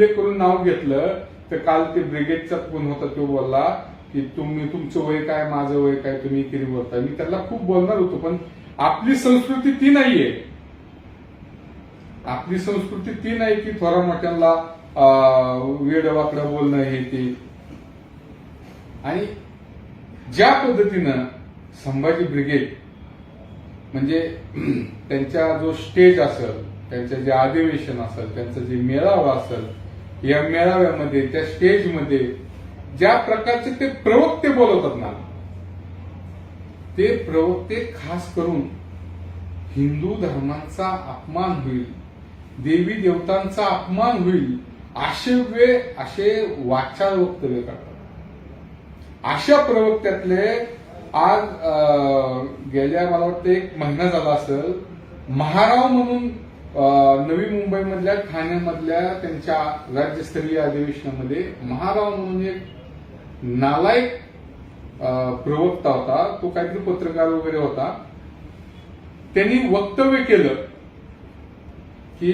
Play करून नाव घेतलं तर काल ते ब्रिगेडचा फोन होता तो बोलला की तुम्ही तुमचं वय काय माझं वय काय तुम्ही किती बोलताय. मी त्याला खूप बोलणार होतो पण आपली संस्कृती ती नाहीये. आपली संस्कृती ती नाही की थोरा मोठ्यांना वेडवाकडं बोलणं हे ते. आणि ज्या पद्धतीनं संभाजी ब्रिगेड म्हणजे त्यांचा जो स्टेज असेल त्यांचं जे अधिवेशन असेल त्यांचं जे मेळावा असेल या मेळाव्यामध्ये त्या स्टेजमध्ये ज्या प्रकारचे ते प्रवक्ते बोलवतात ना ते प्रवक्ते खास करून हिंदू धर्माचा अपमान होईल देवी देवतांचा अपमान होईल असे वे असे वाचाळ वक्तव्य करतात. अशा प्रवक्त्यातले आज अं, गेल्या मला वाटतं एक महिना झाला असेल महाराव म्हणून नवी मुंबईमधल्या ठाण्यामधल्या त्यांच्या राज्यस्तरीय अधिवेशनामध्ये महाराव म्हणून एक नालायक प्रवक्ता होता. तो काहीतरी पत्रकार वगैरे होता. त्यांनी वक्तव्य केलं की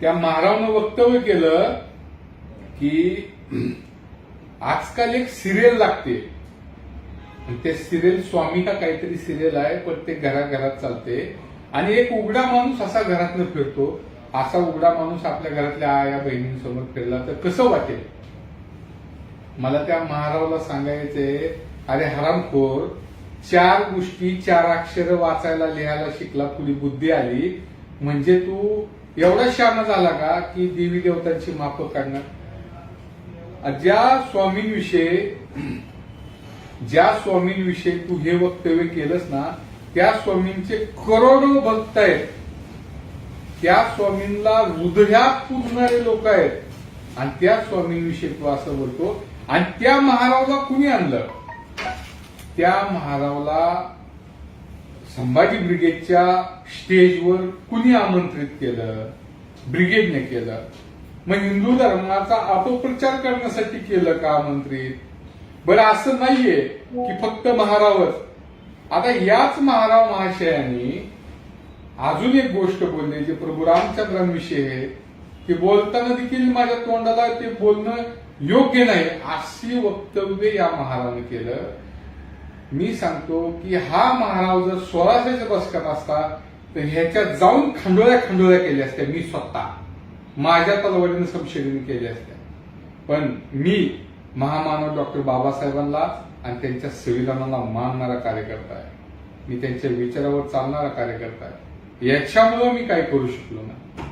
त्या महारावनं वक्तव्य केलं की आजकाल एक सिरियल लागते. आणि ते सिरियल स्वामी का काहीतरी सिरियल आहे पण ते घराघरात चालते. आणि एक उघडा माणूस असा घरातनं फिरतो. असा उघडा माणूस आपल्या घरातल्या आया बहिणींसमोर फिरला तर कसं वाटेल? मला त्या महारावला सांगायचंय अरे हरामखोर चार गोष्टी चार अक्षर वाचायला लिहायला शिकला तुली बुद्धी आली. म्हणजे तू एवढा शहाणा झाला का की देवी देवतांची माफक काढणार ज्या स्वामींविषयी ज्या स्वामींविषयी तू हे वक्तव्य केलंस ना त्या स्वामींचे करोडो भक्त आहेत. त्या स्वामींना हृदयात पुजणारे लोक आहेत. आणि त्या स्वामींविषयी तू असं बोलतो आणि त्या महारावला कुणी आणलं? त्या महारावला संभाजी ब्रिगेडच्या स्टेजवर कुणी आमंत्रित केलं? ब्रिगेडने केलं. मग हिंदू धर्माचा अपप्रचार करण्यासाठी केलं का मंत्री? बरं असं नाहीये की फक्त महारावच. आता याच महाराव महाशयांनी अजून एक गोष्ट बोलली जे प्रभू रामचंद्रांविषयी आहे. की बोलताना देखील माझ्या तोंडाला ते बोलणं योग्य नाही अशी वक्तव्य या महाराने केलं. मी सांगतो की हा महाराव जर स्वराज्याच्या बसकात असता तर ह्याच्यात जाऊन खंडोळ्या खंडोळ्या केल्या असत्या मी स्वतः. माझ्या तलवारीनं संशोधन केल्या असत्या पण मी महामानव डॉक्टर बाबासाहेबांना आणि त्यांच्या संविधानाला मानणारा कार्यकर्ता आहे. मी त्यांच्या विचारावर चालणारा कार्यकर्ता आहे. याच्यामुळं मी काय करू शकलो ना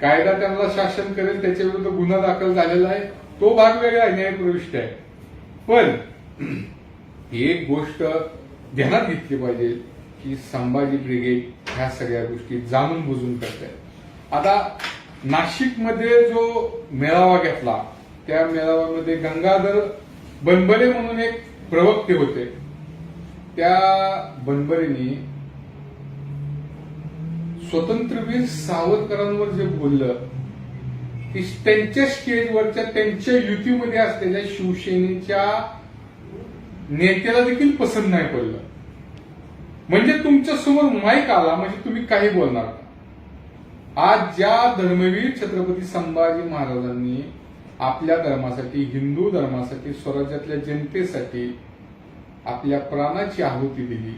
कायदा त्यांना शासन करेल त्याच्याविरुद्ध गुन्हा दाखल झालेला आहे. तो भाग वेगळा न्यायप्रविष्ट आहे. पण एक गोष्ट ध्यानात घेतली पाहिजे की संभाजी ब्रिगेड ह्या सगळ्या गोष्टी जाणून बुजून करते आता नाशिकमध्ये जो मेळावा घेतला त्या मेळाव्यामध्ये गंगाधर बनबरे म्हणून एक प्रवक्ते होते. त्या बनबरेनी स्वतंत्रवीर सावरकरांवर जे बोललं की त्यांच्या स्टेजवरच्या त्यांच्या युतीमध्ये असलेल्या शिवसेनेच्या नेत्याला देखील पसंत नाही पडलं. म्हणजे तुमच्यासमोर माईक आला म्हणजे तुम्ही काही बोलणार. का आज ज्या धर्मवीर छत्रपती संभाजी महाराजांनी आपल्या धर्मासाठी हिंदू धर्मासाठी स्वराज्यातल्या जनतेसाठी आपल्या प्राणाची आहुती दिली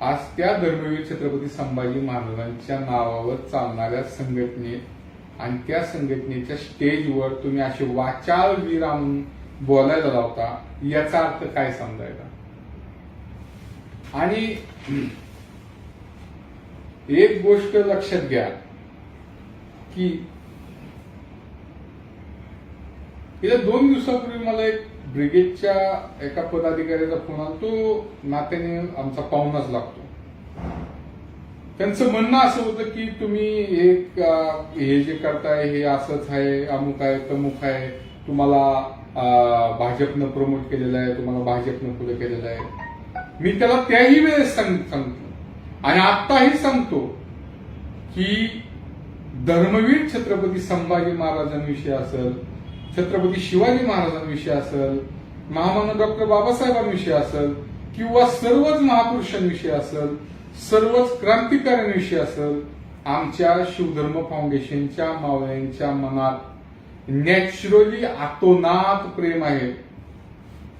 आज त्या धर्मवीर छत्रपती संभाजी महाराजांच्या नावावर चालणाऱ्या संघटनेत आणि त्या संघटनेच्या स्टेजवर तुम्ही असे वाचाल वीर आणून बोलायला लावता याचा अर्थ काय समजायचा आणि एक गोष्ट लक्षात घ्या. की गेल्या दोन दिवसापूर्वी मला एक ब्रिगेडच्या एका पदाधिकाऱ्याचा फोन आला. तो नात्याने आमचा पाहुणाच लागतो. त्यांचं म्हणणं असं होतं की तुम्ही एक हे जे करताय हे असंच आहे अमुक आहे तमुक आहे. तुम्हाला भाजपनं प्रमोट केलेलं आहे तुम्हाला भाजपनं पुढे केलेलं आहे. मी त्याला त्याही वेळेस सांग सांगतो. आणि आत्ताही सांगतो की धर्मवीर छत्रपती संभाजी महाराजांविषयी असेल छत्रपती शिवाजी महाराजांविषयी असेल महामानव डॉक्टर बाबासाहेबांविषयी असेल किंवा सर्वच महापुरुषांविषयी असेल सर्वच क्रांतिकाऱ्यांविषयी असेल आमच्या शिवधर्म फाउंडेशनच्या मावळ्यांच्या मनात नॅचरली आतोनात प्रेम आहे.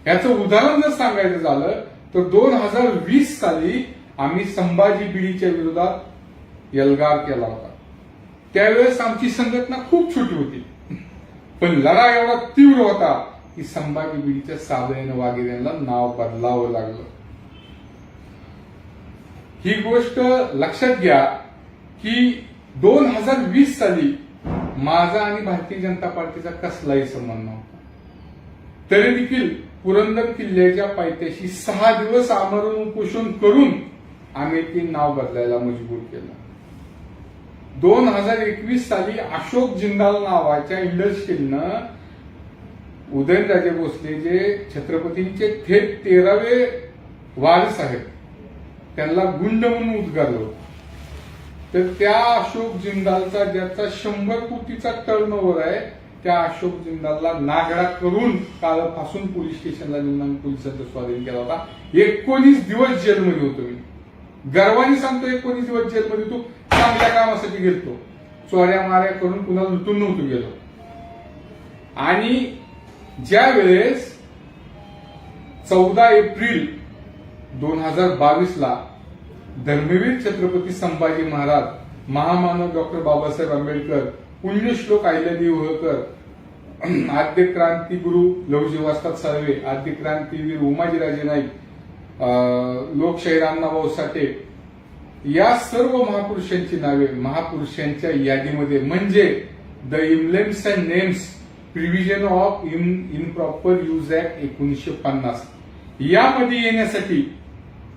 याचं उदाहरण जर सांगायचं झालं तर दोन हजार वीस साली आम्ही संभाजी बिडीच्या विरोधात एल्गार केला होता. त्यावेळेस आमची संघटना खूप छोटी होती. पण लढा एवढा तीव्र होता की संभाजी बिडीच्या साबळेनं वाघेऱ्यांना नाव बदलावं लागलं. ही गोष्ट लक्षात घ्या की दोन हजार वीस साली माझा आणि भारतीय जनता पार्टीचा कसलाही संबंध नव्हता. तरी देखील पुरंदर किल्ल्याच्या पायथ्याशी सहा दिवस आमरण उपोषण करून आम्ही ते नाव बदलायला मजबूर केलं. दोन हजार एकवीस साली अशोक जिंदाल नावाच्या इंडस्ट्रीनं उदयनराजे भोसले जे छत्रपतींचे थेट तेरावे वारस आहेत त्यांना गुंड म्हणून उद्गारलं तर त्या अशोक जिंदालचा ज्याचा शंभर कोटीचा टर्न ओव्हर आहे त्या अशोक जिंदालला नागडा करून काल फासून पोलीस स्टेशनला नेऊन पोलिसांचा स्वाधीन केला होता. एकोणीस दिवस जेलमध्ये होतो मी. गर्वाने सांगतो एकोणीस दिवस जेलमध्ये तू चांगल्या कामासाठी गेलतो. चोऱ्या माऱ्या करून कुणाला लुटून नव्हतो गेलो. आणि ज्या वेळेस चौदा एप्रिल दोन हजार बावीस ला धर्मवीर छत्रपती संभाजी महाराज महामानव डॉक्टर बाबासाहेब आंबेडकर पुण्यश्लोक अहिल्यादेवी होळकर आद्य क्रांतीगुरु गुरु वासतात साळवे आद्य क्रांतीवीर उमाजीराजे नाईक लोकशाहीर अण्णाभाऊ साठे या सर्व महापुरुषांची नावे महापुरुषांच्या यादीमध्ये म्हणजे the emblems and names prevention of in improper use act एकोणीसशे पन्नास. यामध्ये येण्यासाठी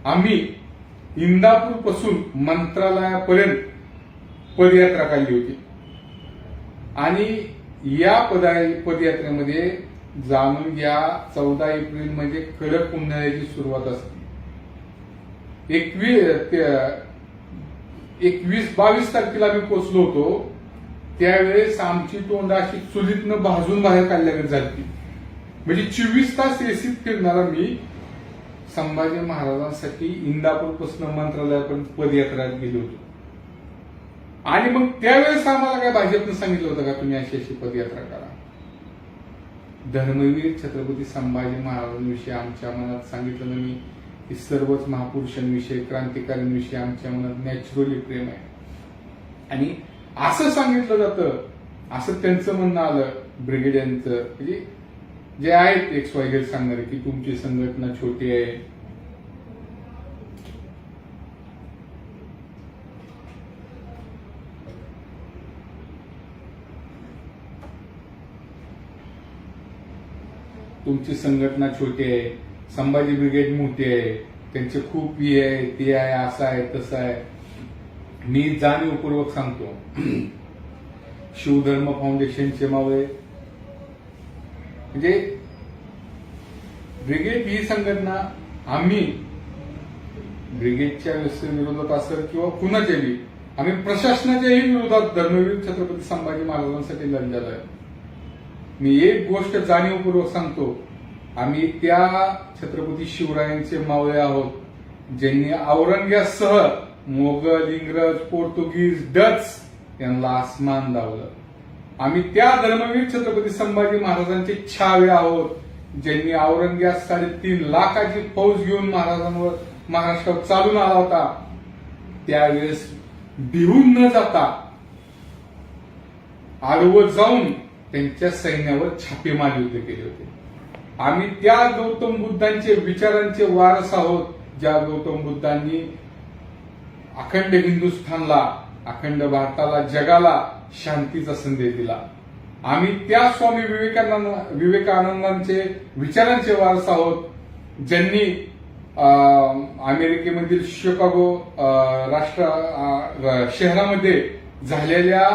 आम्ही इंदापूरपासून मंत्रालयापर्यंत पदयात्रा काढली होती. आणि या पदा पदयात्रेमध्ये जाणून घ्या चौदा एप्रिल म्हणजे कडक उन्हाळ्याची सुरुवात असते. एकवीस एकवीस बावीस तारखेला आम्ही पोचलो होतो. त्यावेळेस आमची तोंड अशी चुलीतनं भाजून बाहेर काढल्यागत झाली म्हणजे चोवीस तास एसीत फिरणारा मी संभाजी महाराजांसाठी इंदापूरपासून मंत्रालयापर्यंत पदयात्रा गेलो होतो. आणि मग त्यावेळेस आम्हाला काय भाजपनं सांगितलं होतं का तुम्ही अशी अशी पदयात्रा करा? धर्मवीर छत्रपती संभाजी महाराजांविषयी आमच्या मनात सांगितलं ना मी की सर्वच महापुरुषांविषयी क्रांतिकारींविषयी आमच्या मनात नॅचरली प्रेम आहे. आणि असं सांगितलं जातं असं त्यांचं म्हणणं आलं ब्रिगेड यांचं म्हणजे जे आहेत एक्स वाय सांगणारे की तुमची संघटना छोटी आहे तुमची संघटना छोटी आहे संभाजी ब्रिगेड मोठी आहे त्यांचे खूप हे आहे ते आहे असं आहे तसं आहे. मी जाणीवपूर्वक सांगतो शिवधर्म फाउंडेशनचे मावळे म्हणजे ब्रिगेड ही संघटना आम्ही ब्रिगेडच्या विरोधात असेल किंवा कुणाच्याही आम्ही प्रशासनाच्याही विरोधात धर्मवीर छत्रपती संभाजी महाराजांसाठी लढलेला आहे. मी एक गोष्ट जाणीवपूर्वक सांगतो. आम्ही त्या छत्रपती शिवरायांचे मावळे आहोत ज्यांनी औरंग्यासह मोगल इंग्रज पोर्तुगीज डच यांना आसमान दावलं आम्ही त्या धर्मवीर छत्रपती संभाजी महाराजांचे छावे आहोत ज्यांनी औरंग्यात साडेतीन लाखाची फौज घेऊन महाराजांवर महाराष्ट्रावर चालून आला होता. त्यावेळेस भिवून न जाता आडवं जाऊन त्यांच्या सैन्यावर छापेमार युद्ध केले होते. आम्ही त्या गौतम बुद्धांचे विचारांचे वारस आहोत ज्या गौतम बुद्धांनी अखंड हिंदुस्थानला अखंड भारताला जगाला शांतीचा संदेश दिला. आम्ही त्या स्वामी विवेकानंद विवेकानंदांचे विचारांचे वारस आहोत ज्यांनी अं, अमेरिकेमधील शिकागो अं, राष्ट्र शहरामध्ये झालेल्या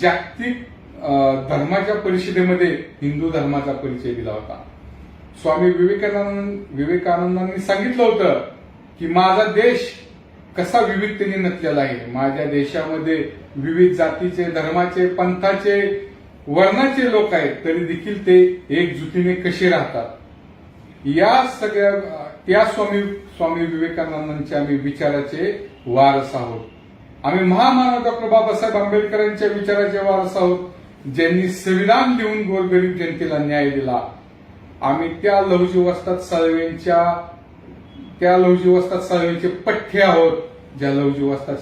जागतिक धर्माच्या परिषदेमध्ये हिंदू धर्माचा परिचय दिला होता. स्वामी विवेकानंद विवेकानंदांनी सांगितलं होतं की माझा देश कसा विविधतेने नटलेला आहे. माझ्या देशामध्ये विविध जातीचे धर्माचे पंथाचे वर्णाचे लोक आहेत तरी देखील ते एकजुटीने कसे राहतात? या सगळ्या त्या स्वामी स्वामी विवेकानंदांचे आम्ही विचाराचे वारस आहोत. आम्ही महामानव डॉक्टर बाबासाहेब आंबेडकरांच्या विचाराचे वारस आहोत. ज्यांनी संविधान लिहून गोरगरीब जनतेला न्याय दिला आम्ही त्या लहुजी वस्तात साळवेंच्या त्या लहुजी वस्तात साळवेंचे पठ्ठे आहोत ज्या लहुजी वस्तात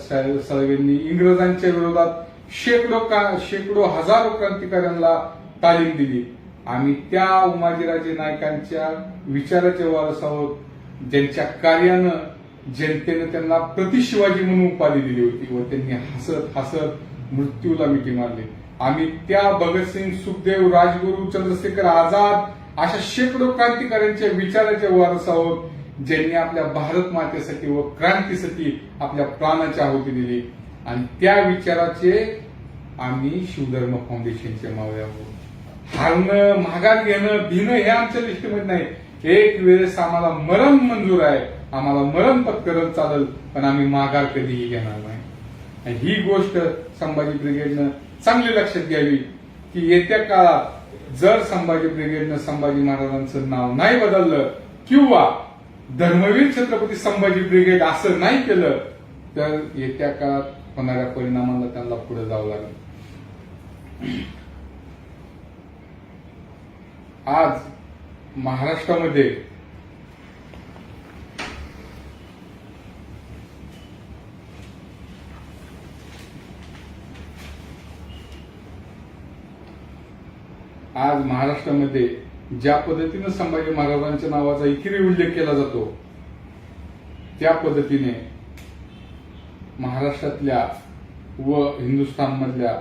साळवेंनी इंग्रजांच्या विरोधात शेकडो का शेकडो हजारो क्रांतिकाऱ्यांना तालीम दिली. आम्ही त्या उमाजीराजे नायकांच्या विचाराचे वारस आहोत ज्यांच्या कार्यानं जनतेनं त्यांना प्रतिशिवाजी म्हणून उपाधी दिली होती व त्यांनी हसत हसत मृत्यूला मिठी मारली. आम्ही त्या भगतसिंग सुखदेव राजगुरू चंद्रशेखर आझाद अशा शेकडो क्रांतिकाऱ्यांच्या विचाराचे वारस आहोत ज्यांनी आपल्या भारत मातेसाठी व क्रांतीसाठी आपल्या प्राणाची आहुती दिली. आणि त्या विचाराचे आम्ही शिवधर्म फाउंडेशनचे मावळे आहोत. हारणं माघार घेणं भिणं हे आमच्या लिस्टमध्ये नाही. एक वेळेस आम्हाला मरण मंजूर आहे. आम्हाला मरण पत्करत चालल पण आम्ही माघार कधीही घेणार नाही. ही गोष्ट संभाजी ब्रिगेडनं चांगली लक्षात घ्यावी की येत्या काळात जर संभाजी ब्रिगेडनं संभाजी महाराजांचं नाव नाही बदललं किंवा धर्मवीर छत्रपती संभाजी ब्रिगेड असं नाही केलं तर येत्या काळात होणाऱ्या परिणामाला त्यांना पुढे जावं लागेल. आज महाराष्ट्रामध्ये आज महाराष्ट्रामध्ये ज्या पद्धतीनं संभाजी महाराजांच्या नावाचा इकिरी उल्लेख केला जातो त्या पद्धतीने महाराष्ट्रातल्या व हिंदुस्थानमधल्या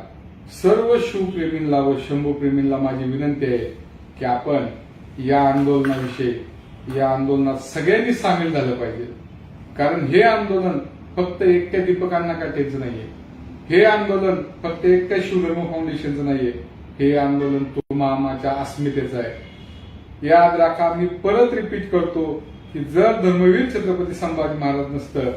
सर्व शिवप्रेमींना व शंभूप्रेमींना माझी विनंती आहे की आपण या आंदोलनाविषयी या आंदोलनात सगळ्यांनी सामील झालं पाहिजे. कारण हे आंदोलन फक्त एकट्या दीपकांना काटायचं नाहीये. हे आंदोलन फक्त एकट्या शिवधर्म फाउंडेशनचं नाहीये. हे आंदोलन तो मामाच्या अस्मितेचं आहे. याद राखा मी परत रिपीट करतो की जर धर्मवीर छत्रपती संभाजी महाराज नसतं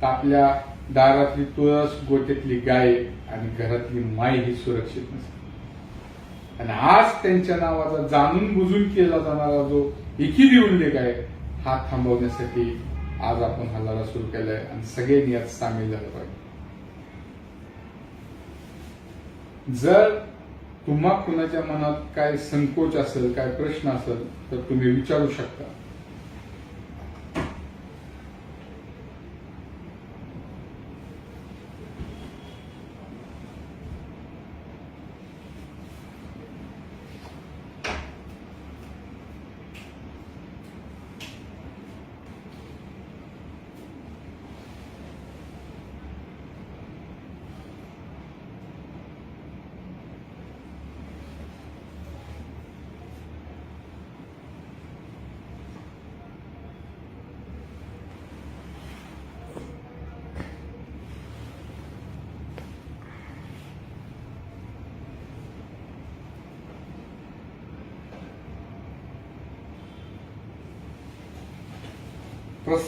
तर आपल्या दारातली तुळस गोट्यातली गाय आणि घरातली माय ही सुरक्षित नसते. आणि आज त्यांच्या नावाचा जाणून बुजून केला जाणारा जो एकीदी उल्लेख आहे हा थांबवण्यासाठी आज आपण हा लढा सुरू केलाय आणि सगळ्यांनी यात सामील झालं पाहिजे. जर तुम्हा कुणाच्या मनात काय संकोच असेल काय प्रश्न असेल तर तुम्ही विचारू शकता.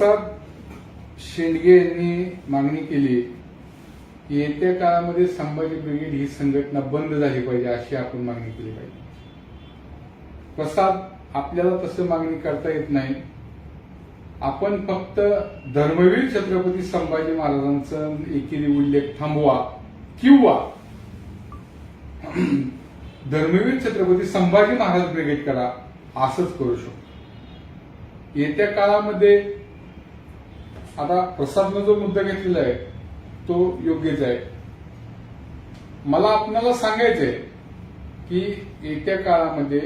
प्रसाद शेंडगे यांनी मागणी केली की येत्या काळामध्ये संभाजी ब्रिगेड ही संघटना बंद झाली पाहिजे अशी आपण मागणी केली पाहिजे. प्रसाद आपल्याला तसं मागणी करता येत नाही. आपण फक्त धर्मवीर छत्रपती संभाजी महाराजांचा एकेरी उल्लेख थांबवा किंवा धर्मवीर छत्रपती संभाजी महाराज ब्रिगेड करा असंच करू शकतो. येत्या काळामध्ये आता प्रसादनं जो मुद्दा घेतलेला आहे तो योग्यच आहे. मला आपल्याला सांगायचंय की येत्या काळामध्ये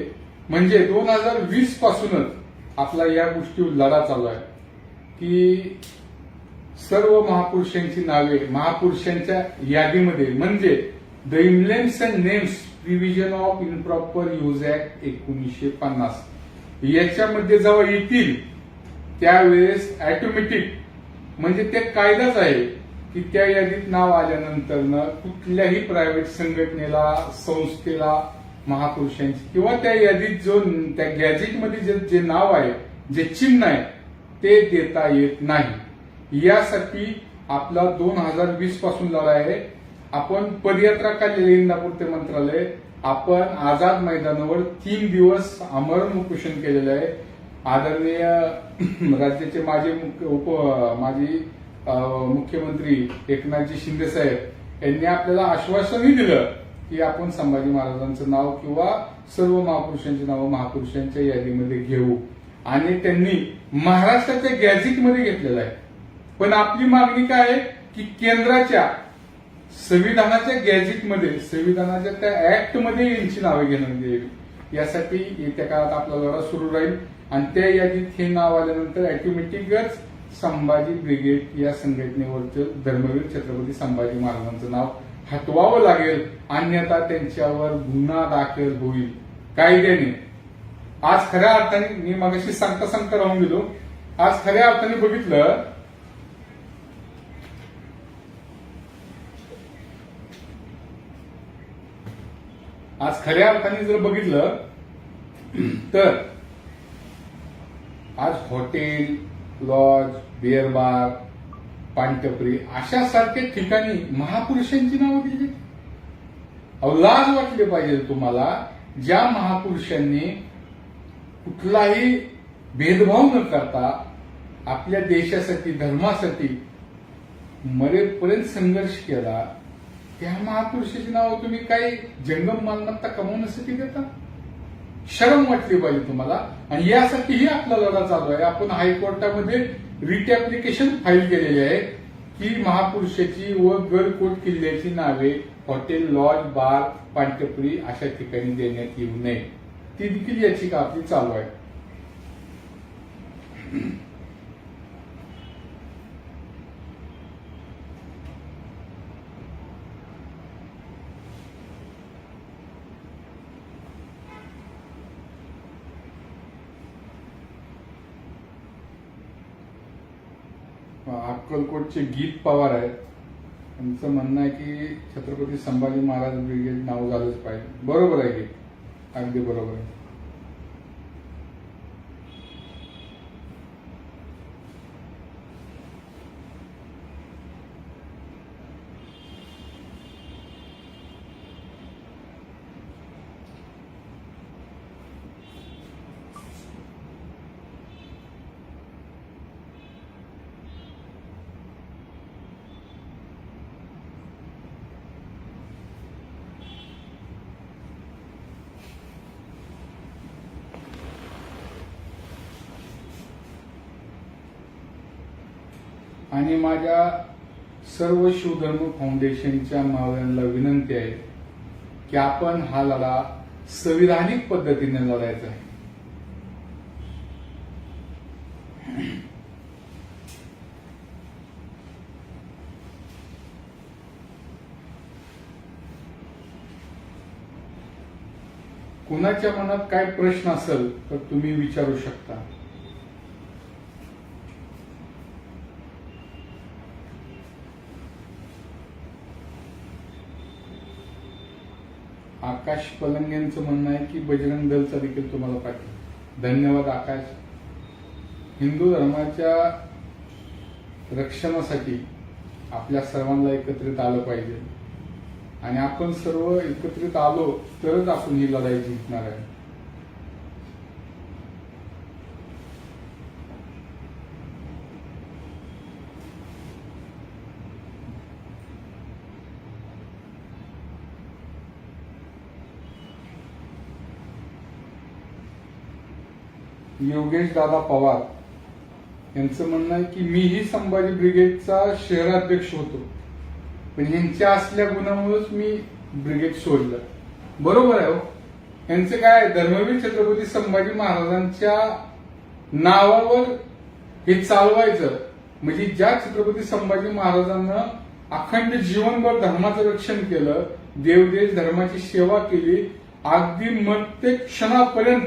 म्हणजे दोन हजार वीस पासूनच आपला या गोष्टीवर लढा चालू आहे. की सर्व महापुरुषांची नावे महापुरुषांच्या यादीमध्ये म्हणजे the emblems and names prevention of improper use act एकोणीसशे पन्नास. याच्यामध्ये जेव्हा येतील त्यावेळेस ऑटोमॅटिक म्हणजे ते कायदाच आहे की त्या यादीत नाव आल्यानंतर कुठल्याही प्रायव्हेट संघटनेला संस्थेला महापुरुषांची किंवा त्या यादीत जो त्या गॅजेटमध्ये जे जे नाव आहे जे चिन्ह आहे ते देता येत नाही. यासाठी आपला दोन हजार वीसपासून लढा आहे. आपण पदयात्रा काढलेली इंदापूर ते मंत्रालय. आपण आझाद मैदानावर तीन दिवस आमरण उपोषण केलेलं आहे. आदरणीय राज्याचे माजी मुख्य उप माजी मुख्यमंत्री एकनाथजी शिंदे साहेब यांनी आपल्याला आश्वासनही दिलं की आपण संभाजी महाराजांचं नाव किंवा सर्व महापुरुषांची नावं महापुरुषांच्या यादीमध्ये घेऊ. आणि त्यांनी महाराष्ट्राच्या गॅझेटमध्ये घेतलेलं आहे. पण आपली मागणी काय आहे की केंद्राच्या संविधानाच्या गॅझेटमध्ये संविधानाच्या त्या ऍक्टमध्ये यांची नावे घेण्यात म्हणजे यावी यासाठी येत्या काळात आपला लढा सुरू राहील. आणि त्या यादीत हे नाव आल्यानंतर ऑटोमॅटिकच संभाजी ब्रिगेड या संघटनेवरचं धर्मवीर छत्रपती संभाजी महाराजांचं नाव हटवावं लागेल. अन्यथा त्यांच्यावर गुन्हा दाखल होईल. कायद्याने. आज खऱ्या अर्थाने मी मागाशी सांगता सांगता राहून गेलो. आज खऱ्या अर्थाने बघितलं आज खऱ्या अर्थाने जर बघितलं तर आज हॉटेल लॉज बिअर बार पानटपरी अशा सारख्या ठिकाणी महापुरुषांची नावं दिली. अहो लाज वाटली पाहिजे तुम्हाला ज्या महापुरुषांनी कुठलाही भेदभाव न करता आपल्या देशासाठी धर्मासाठी मरेपर्यंत संघर्ष केला त्या महापुरुषाची नावं तुम्ही काही जंगम मालमत्ता कमवण्यासाठी देता? शरम वाटली पाहिजे तुम्हाला. आणि यासाठीही आपला लढा चालू आहे. आपण हायकोर्टामध्ये रिट ऍप्लिकेशन फाईल केलेली आहे की महापुरुषाची व गडकोट किल्ल्याची नावे हॉटेल लॉज बार पानटपरी अशा ठिकाणी देण्यात येऊ नये. ती देखील याचिका आपली चालू आहे. अक्कलकोटचे गीत पवार आहेत. त्यांचं म्हणणं आहे की छत्रपती संभाजी महाराज ब्रिगेड नाव झालंच पाहिजे. बरोबर आहे गीत अगदी बरोबर आहे. आणि माझ्या सर्व शिवधर्म फाउंडेशनच्या मावळ्यांना विनंती आहे की आपण हा लढा संविधानिक पद्धतीने लढायचा आहे. कुणाच्या मनात काय प्रश्न असेल तर तुम्ही विचारू शकता. आकाश पलंग यांचं म्हणणं आहे की बजरंग दलचा देखील तुम्हाला पाठव धन्यवाद आकाश. हिंदू धर्माच्या रक्षणासाठी आपल्या सर्वांना एकत्रित आलं पाहिजे. आणि आपण सर्व एकत्रित आलो तरच आपण ही लढाई जिंकणार आहे. योगेश दादा पवार यांचं म्हणणं आहे की मीही संभाजी ब्रिगेडचा शहराध्यक्ष होतो. पण यांच्या असल्या गुणामुळेच मी ब्रिगेड सोडलं. बरोबर आहे हो. यांचं काय धर्मवीर छत्रपती संभाजी महाराजांच्या नावावर हे चालवायचं. म्हणजे ज्या छत्रपती संभाजी महाराजांना अखंड जीवनभर धर्माचं रक्षण केलं देवदेश धर्माची सेवा केली अगदी मत्य क्षणापर्यंत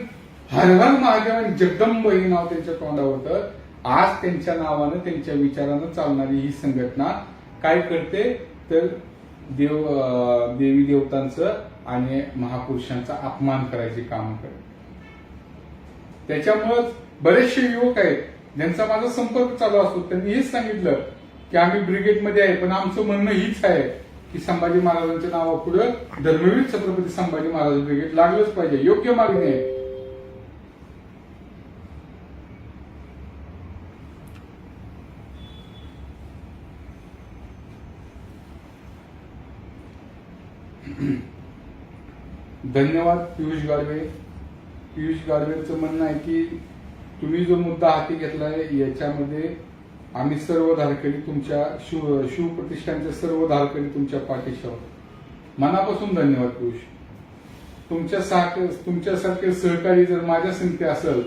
हरहर हर आणि जगदंब हे नाव त्यांच्या तोंडावर होतं आज त्यांच्या नावानं त्यांच्या विचारानं चालणारी ही संघटना काय करते? तर देव देवी देवतांचं आणि महापुरुषांचा अपमान करायचे काम करते. त्याच्यामुळेच बरेचसे युवक आहेत ज्यांचा माझा संपर्क चालू असतो. त्यांनी हेच सांगितलं की आम्ही ब्रिगेडमध्ये आहे पण आमचं म्हणणं हीच आहे की संभाजी महाराजांच्या नावापुढे धर्मवीर छत्रपती संभाजी महाराज ब्रिगेड लागलंच पाहिजे. योग्य मागणी आहे. धन्यवाद पियुष गाडवे. पियुष गाडवेचं म्हणणं आहे की तुम्ही जो मुद्दा हाती घेतलाय याच्यामध्ये आम्ही सर्व धारकरी तुमच्या शिव शिवप्रतिष्ठानचे सर्व धारकरी तुमच्या पाठीशी आहोत. मनापासून धन्यवाद पियुष. तुमच्या सारखे तुमच्यासारखे सहकारी जर माझ्या संगती असेल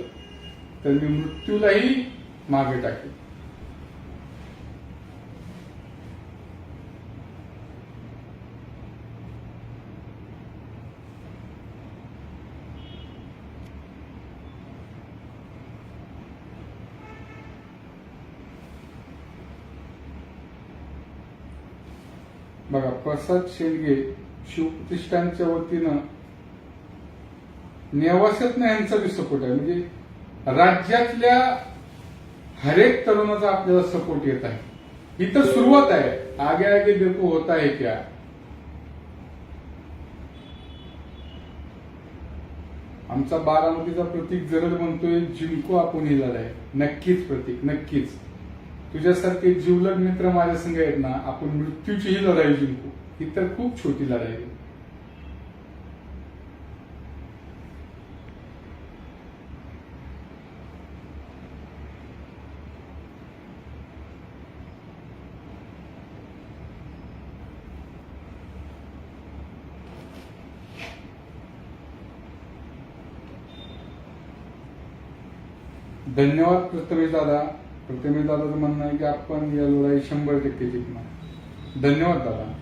तर मी मृत्यूलाही मागे टाकेन बघा प्रसाद शेलगे शिवप्रतिष्ठानच्या वतीनं नेवास्यातनं यांचा बी सपोर्ट आहे. म्हणजे राज्यातल्या हरेक तरुणाचा आपल्याला सपोर्ट येत आहे. इथं सुरुवात आहे. आगे आगे देखो होता है क्या? आमचा बारामतीचा प्रतीक जरद म्हणतोय जिंकू आपण हिला आहे नक्कीच प्रतीक नक्कीच. तुझ्यासारखे जीवलग मित्र माझ्या संग आहेत ना आपण मृत्यूचीही लढाई जिंकू. ही तर खूप छोटी लढाई आहे. धन्यवाद प्रथमेश दादा. प्रथमेश दादाचं म्हणणं आहे की आपण या लढाई शंभर टक्के जिंकणार. धन्यवाद दादा.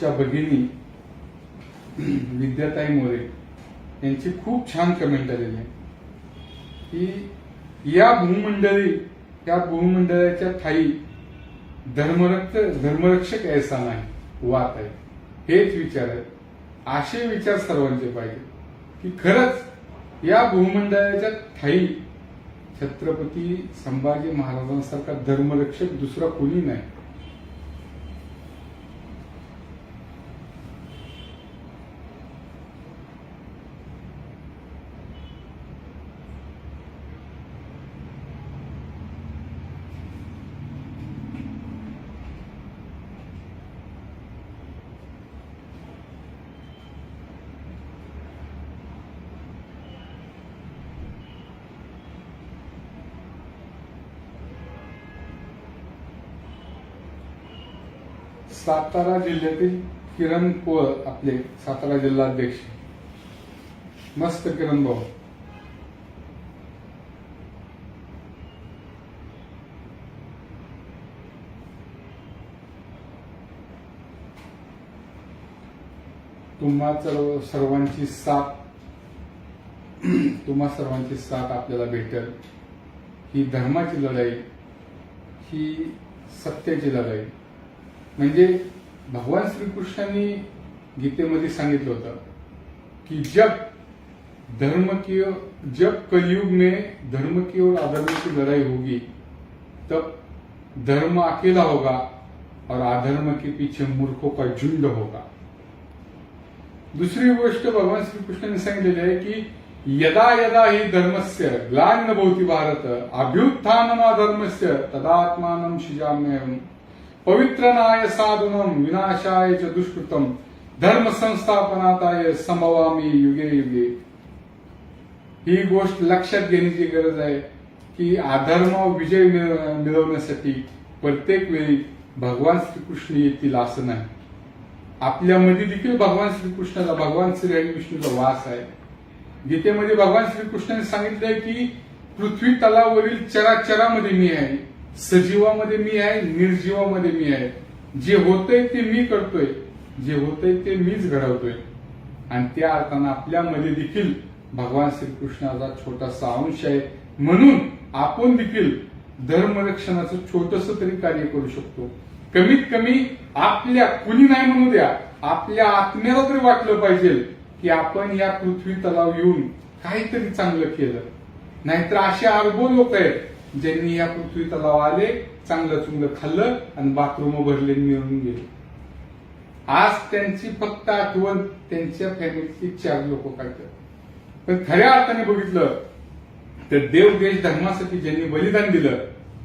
आमच्या भगिनी विद्याताई मोरे यांची खूप छान कमेंट आलेली आहे की या भूमंडळी या भूमंडळाच्या थाई धर्मरक्षक धर्मरक्षक ऐसा नाही वात आहे. हेच विचार आहेत. असे विचार सर्वांचे पाहिजे की खरंच या भूमंडळाच्या थाई छत्रपती संभाजी महाराजांसारखा धर्मरक्षक दुसरा कोणी नाही. सातारा जिल्ह्यातील किरण कोळ आपले सातारा जिल्हाध्यक्ष मस्त किरण भाऊ. तुम्हा सर्व सर्वांची साथ तुम्हा सर्वांची साथ आपल्याला भेटेल. ही धर्माची लढाई ही सत्याची लढाई. म्हणजे भगवान श्रीकृष्णांनी गीतेमध्ये सांगितलं होतं की जब धर्म की जब कलयुग में धर्म की और अधर्म की लड़ाई होगी, तब धर्म अकेला होगा और अधर्म के पीछे मूर्खों का झुंड होगा। दुसरी गोष्ट भगवान श्रीकृष्णांनी सांगितलेली आहे की यदा यदा ही धर्मस्य ग्लान्न भवती भारत अभ्युत्थानमा धर्मस्य तदात्मानं शिजाम्यहम्। पवित्रनाय साधुनम विनाशाय च दुष्कृतम धर्म संस्थापनाताय संभवामी युगे युगे. ही गोष्ट लक्षात घेण्याची गरज आहे की अधर्म विजय मिळवण्यासाठी प्रत्येक वेळी भगवान श्रीकृष्ण येतील असं नाही. आपल्यामध्ये देखील भगवान श्रीकृष्णाचा भगवान श्री हरी विष्णूचा वास आहे. गीतेमध्ये भगवान श्रीकृष्णाने सांगितलंय की पृथ्वी तलावरील चराचरामध्ये मी आहे. सजीवामध्ये मी आहे निर्जीवामध्ये मी आहे. जे होतंय ते मी करतोय जे होतंय ते मीच घडवतोय. आणि त्या अर्थानं आपल्यामध्ये देखील भगवान श्रीकृष्णाचा छोटासा अंश आहे. म्हणून आपण देखील धर्मरक्षणाचं छोटस तरी कार्य करू शकतो. कमीत कमी आपल्या कुणी नाही म्हणू द्या आपल्या आत्म्याला तरी वाटलं पाहिजे की आपण या पृथ्वी तलाव येऊन काहीतरी चांगलं केलं. नाहीतर असे अरबो लोक आहेत ज्यांनी या पृथ्वी तलाव आले चांगलं चुंगलं खाल्लं आणि बाथरूम भरले मिळून गेले. आज त्यांची फक्त आठवण त्यांच्या फॅमिलीची चार लोक काढतात पण खऱ्या अर्थाने बघितलं तर देव देश धर्मासाठी ज्यांनी बलिदान दिलं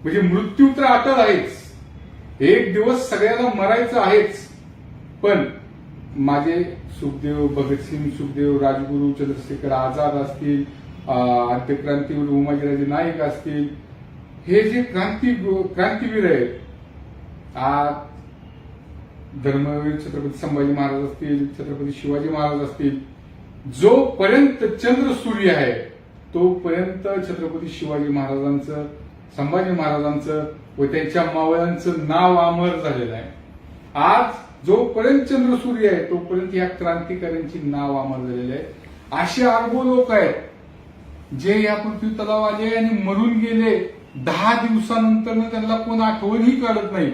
म्हणजे मृत्यू तर अटल आहेच. एक दिवस सगळ्याला मरायचं आहेच. पण माझे सुखदेव भगतसिंग सुखदेव राजगुरू चंद्रशेखर आझाद असतील अं, उमाजीराजे नाईक असतील हे जे क्रांती क्रांतीवीर आहेत आज धर्मवीर छत्रपती संभाजी महाराज असतील छत्रपती शिवाजी महाराज असतील जोपर्यंत चंद्र सूर्य आहे तोपर्यंत छत्रपती शिवाजी महाराजांचं संभाजी महाराजांचं व त्यांच्या मावळ्यांचं नाव अमर झालेलं आहे. आज जोपर्यंत चंद्र सूर्य आहे तोपर्यंत या क्रांतिकाऱ्यांची नाव अमर झालेले आहे. असे अर्बो लोक आहेत जे या पृथ्वी तलाव आले आणि मरून गेले. दहा दिवसानंतर त्यांना कोण आठवणही काढत नाही.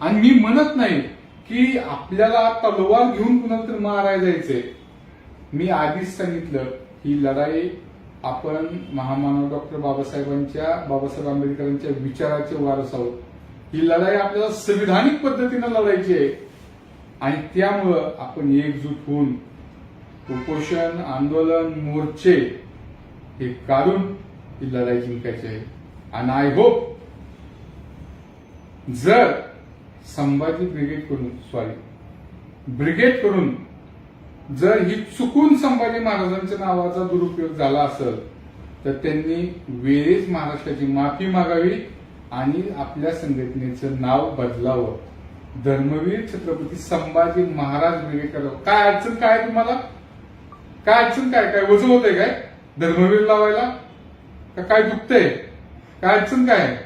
आणि मी म्हणत नाही की आपल्याला तलवार घेऊन कुणाला तर मारायला जायचंय. मी आधीच सांगितलं ही लढाई आपण महामानव डॉक्टर बाबासाहेबांच्या बाबासाहेब आंबेडकरांच्या विचाराचे वारस आहोत. ही लढाई आपल्याला संविधानिक पद्धतीनं लढायची आहे. आणि त्यामुळं आपण एकजूट होऊन उपोषण आंदोलन मोर्चे हे काढून ही लढाई जिंकायची आहे. आणि आय होप जर संभाजी ब्रिगेड करून सॉरी ब्रिगेड करून जर ही चुकून संभाजी महाराजांच्या नावाचा दुरुपयोग झाला असेल तर त्यांनी वेळेस महाराष्ट्राची माफी मागावी आणि आपल्या संघटनेचं नाव बदलावं. धर्मवीर छत्रपती संभाजी महाराज ब्रिगेड करावं काय अडचण काय तुम्हाला? काय अडचण काय? काय वजन होतंय काय? धर्मवीर लावायला? काय दुखतंय? काय अडचण काय? आहे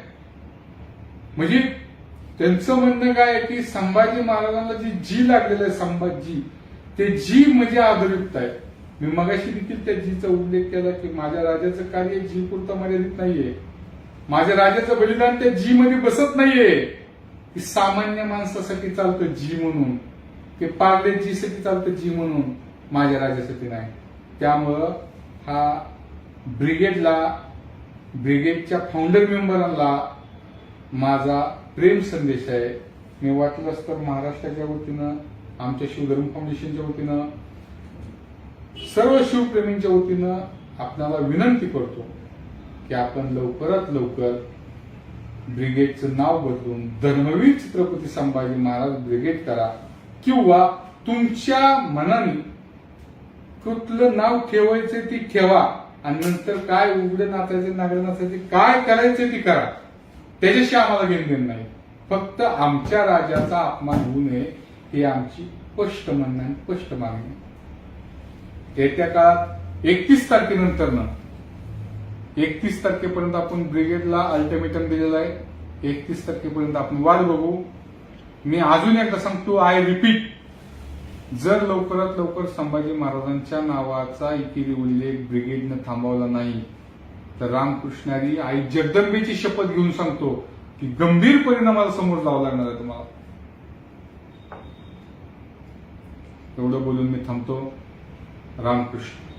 म्हणजे त्यांचं म्हणणं काय आहे की संभाजी महाराजांना जी जी लागलेलं आहे संभाजी ते जी म्हणजे आदरयुक्त आहे. मी मगाशी देखील त्या जीचा उल्लेख केला की माझ्या राजाचं कार्य जी पुरतं मर्यादित नाहीये. माझ्या राजाचं बलिदान त्या जी मध्ये बसत नाहीये. की सामान्य माणसासाठी चालतं जी म्हणून. ते पार्ले जीसाठी चालतं जी म्हणून माझ्या राजासाठी नाही. त्यामुळं हा ब्रिगेडला ब्रिगेडच्या फाउंडर मेंबरांना माझा प्रेम संदेश आहे. मी वाटलंच तर महाराष्ट्राच्या वतीनं आमच्या शिवधर्म फाउंडेशनच्या वतीनं. सर्व शिवप्रेमींच्या वतीनं आपल्याला विनंती करतो की आपण लवकरात लवकर ब्रिगेडचं नाव बदलून धर्मवीर छत्रपती संभाजी महाराज ब्रिगेड करा किंवा तुमच्या मनाने कुठलं नाव ठेवायचं ते ठेवा. आणि नंतर काय उघडे नाचायचे नागडे नाचायचे काय करायचे ते करा. त्याच्याशी आम्हाला घेणं नाही. फक्त आमच्या राजाचा अपमान होऊ नये ही आमची स्पष्ट म्हणणं आणि स्पष्ट मागणी येत्या काळात एकतीस तारखेनंतर ना एकतीस तारखेपर्यंत आपण ब्रिगेडला अल्टिमेटम दिलेलं आहे. एकतीस तारखेपर्यंत आपण वाट बघू. मी अजून एकदा सांगतो आय रिपीट जर लवकरात लवकर संभाजी महाराजांच्या नावाचा एकेरी उल्लेख ब्रिगेडनं थांबवला नाही तर रामकृष्णारी आई जगदंबेची शपथ घेऊन सांगतो की गंभीर परिणामाला समोर जावं लागणार आहे तुम्हाला. एवढं बोलून मी थांबतो. रामकृष्ण.